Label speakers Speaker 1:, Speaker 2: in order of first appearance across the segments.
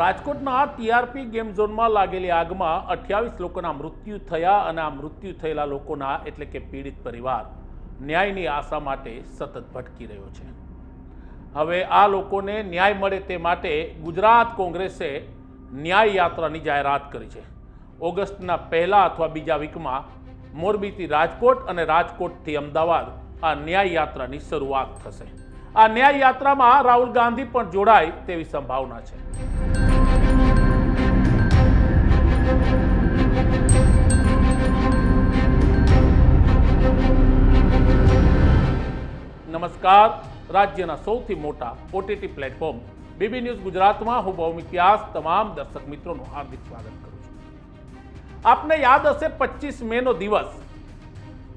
Speaker 1: રાજકોટના TRP game ઝોનમાં લાગેલી આગમાં અઠ્યાવીસ લોકોના મૃત્યુ થયા અને આ મૃત્યુ થયેલા લોકોના એટલે કે પીડિત પરિવાર ન્યાયની આશા માટે સતત ભટકી રહ્યો છે. હવે આ લોકોને ન્યાય મળે તે માટે ગુજરાત કોંગ્રેસે ન્યાય યાત્રાની જાહેરાત કરી છે. ઓગસ્ટના પહેલા અથવા બીજા વીકમાં મોરબીથી રાજકોટ અને રાજકોટથી અમદાવાદ આ ન્યાય યાત્રાની શરૂઆત થશે. આ ન્યાય યાત્રામાં રાહુલ ગાંધી પણ જોડાય તેવી સંભાવના છે. નમસ્કાર. રાજ્યના સૌથી મોટા ઓટીટી પ્લેટફોર્મ બીબી ન્યૂઝ ગુજરાતમાં હું ભૌમિક વ્યાસ તમામ દર્શક મિત્રોનું હાર્દિક સ્વાગત કરું છું. આપને યાદ હશે પચીસ મેનો દિવસ.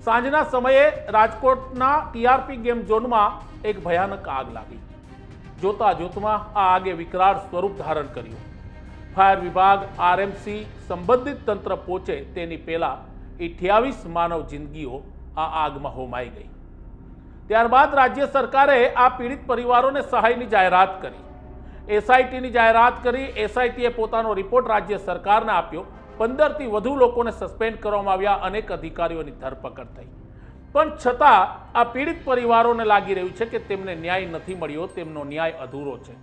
Speaker 1: સાંજના સમયે રાજકોટના ટીઆરપી ગેમ ઝોનમાં એક ભયાનક આગ લાગી. જોતા જોતમાં આ આગે વિકરાળ સ્વરૂપ ધારણ કર્યું. ફાયર વિભાગ આરએમસી સંબંધિત તંત્ર પહોંચે તેની પહેલાં અઠ્યાવીસ માનવ જિંદગીઓ આ આગમાં હોમાઈ ગઈ. ત્યારબાદ રાજ્ય સરકારે આ પીડિત પરિવારોને સહાયની જાહેરાત કરી. એસઆઈટીની જાહેરાત કરી, એસઆઈટીએ પોતાનો રિપોર્ટ રાજ્ય સરકારને આપ્યો. પંદરથી વધુ લોકોને સસ્પેન્ડ કરવામાં આવ્યા, અનેક અધિકારીઓની ધરપકડ થઈ. પણ છતાં આ પીડિત પરિવારોને લાગી રહ્યું છે કે તેમને ન્યાય નથી મળ્યો, તેમનો ન્યાય અધૂરો છે.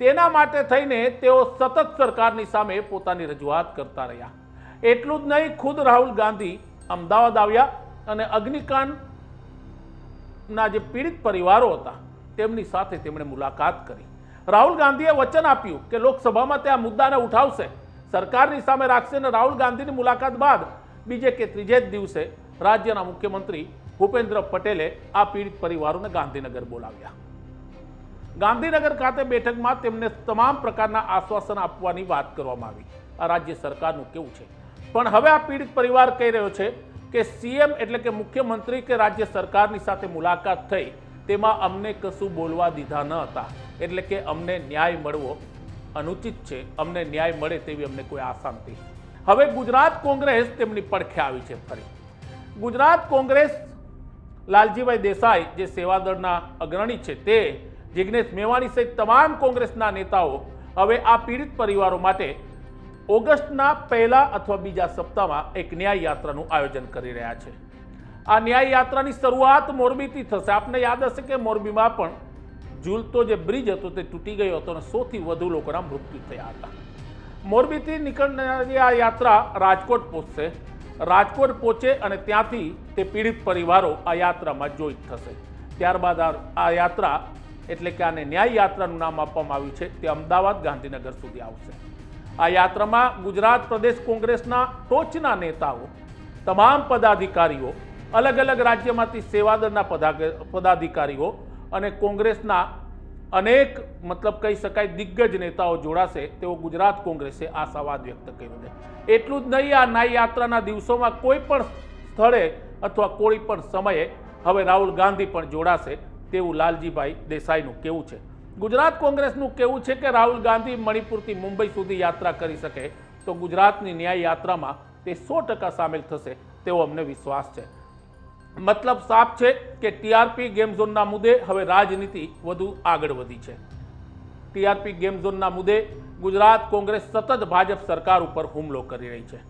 Speaker 1: તેના માટે થઈને તેઓ સતત સરકારની સામે પોતાની રજૂઆત કરતા રહ્યા. એટલું જ નહીં, ખુદ રાહુલ ગાંધી અમદાવાદ આવ્યા અને અગ્નિકાંડના જે પીડિત પરિવારો હતા, તેમની સાથે તેમણે મુલાકાત કરી. રાહુલ ગાંધીએ વચન આપ્યું કે લોકસભામાં તે આ મુદ્દાને ઉઠાવશે. સરકારની સામે રાખશે અને રાહુલ ગાંધીની મુલાકાત બાદ બીજે કે ત્રીજે જ દિવસે રાજ્યના મુખ્યમંત્રી ભૂપેન્દ્ર પટેલે આ પીડિત પરિવારોને ગાંધીનગર બોલાવ્યા. ગાંધીનગર ખાતે બેઠકમાં તેમને તમામ પ્રકારના આશ્વાસન આપવાની વાત કરવામાં આવી. આ રાજ્ય સરકારનું કેવું છે? પણ હવે આ પીડિત પરિવાર કહી રહ્યો છે કે સીએમ એટલે કે મુખ્યમંત્રી કે રાજ્ય સરકારની સાથે મુલાકાત થઈ, તેમાં અમને કશું બોલવા દીધા ન હતા. એટલે કે અમને ન્યાય મળવો અનુચિત છે, અમને ન્યાય મળે તેવી અમને કોઈ આશા નથી. હવે ગુજરાત કોંગ્રેસ તેમની પડખે આવી છે ફરી. ગુજરાત કોંગ્રેસ લાલજીભાઈ દેસાઈ જે સેવાદળના અગ્રણી છે તે જિગ્નેશ મેવાણી સહિત તમામ કોંગ્રેસના નેતાઓ હવે આ પીડિત પરિવારો માટે ઓગસ્ટના પહેલા અથવા બીજા સપ્તાહમાં એક ન્યાય યાત્રાનું આયોજન કરી રહ્યા છે. આ ન્યાય યાત્રાની શરૂઆત મોરબીથી થશે. આપને યાદ હશે કે મોરબીમાં પણ ઝૂલતો જે બ્રિજ હતો તે તૂટી ગયો હતો અને સૌથી વધુ લોકોના મૃત્યુ થયા હતા. મોરબીથી નીકળનારી આ યાત્રા રાજકોટ પહોંચશે. રાજકોટ પહોંચે અને ત્યાંથી તે પીડિત પરિવારો આ યાત્રામાં જોઈત થશે. ત્યારબાદ આ યાત્રા એટલે કે આને ન્યાય યાત્રાનું નામ આપવામાં આવ્યું છે. તે અમદાવાદ ગાંધીનગર સુધી આવશે. આ યાત્રામાં ગુજરાત પ્રદેશ કોંગ્રેસના ટોચના નેતાઓ, તમામ પદાધિકારીઓ, અલગ અલગ રાજ્યમાંથી સેવાદળના પદાધિકારીઓ અને કોંગ્રેસના અનેક, મતલબ કહી શકાય, દિગ્ગજ નેતાઓ જોડાશે. તેવો ગુજરાત કોંગ્રેસે આશાવાદ વ્યક્ત કર્યો છે. એટલું જ નહીં, આ ન્યાય યાત્રાના દિવસોમાં કોઈ પણ સ્થળે અથવા કોઈ પણ સમયે હવે રાહુલ ગાંધી પણ જોડાશે. તેવું લાલજીભાઈ દેસાઈનું કેવું છે? ગુજરાત કોંગ્રેસનું કેવું છે કે રાહુલ ગાંધી મણિપુરથી મુંબઈ સુધી યાત્રા કરી શકે? તો ગુજરાતની ન્યાય યાત્રામાં તે સો ટકા સામેલ થશે તેવો અમને વિશ્વાસ છે. મતલબ સાફ છે કે ટીઆરપી ગેમ ઝોનના મુદ્દે હવે રાજનીતિ વધુ આગળ વધી છે. ટીઆરપી ગેમ ઝોનના મુદ્દે ગુજરાત કોંગ્રેસ સતત ભાજપ સરકાર ઉપર હુમલો કરી રહી છે.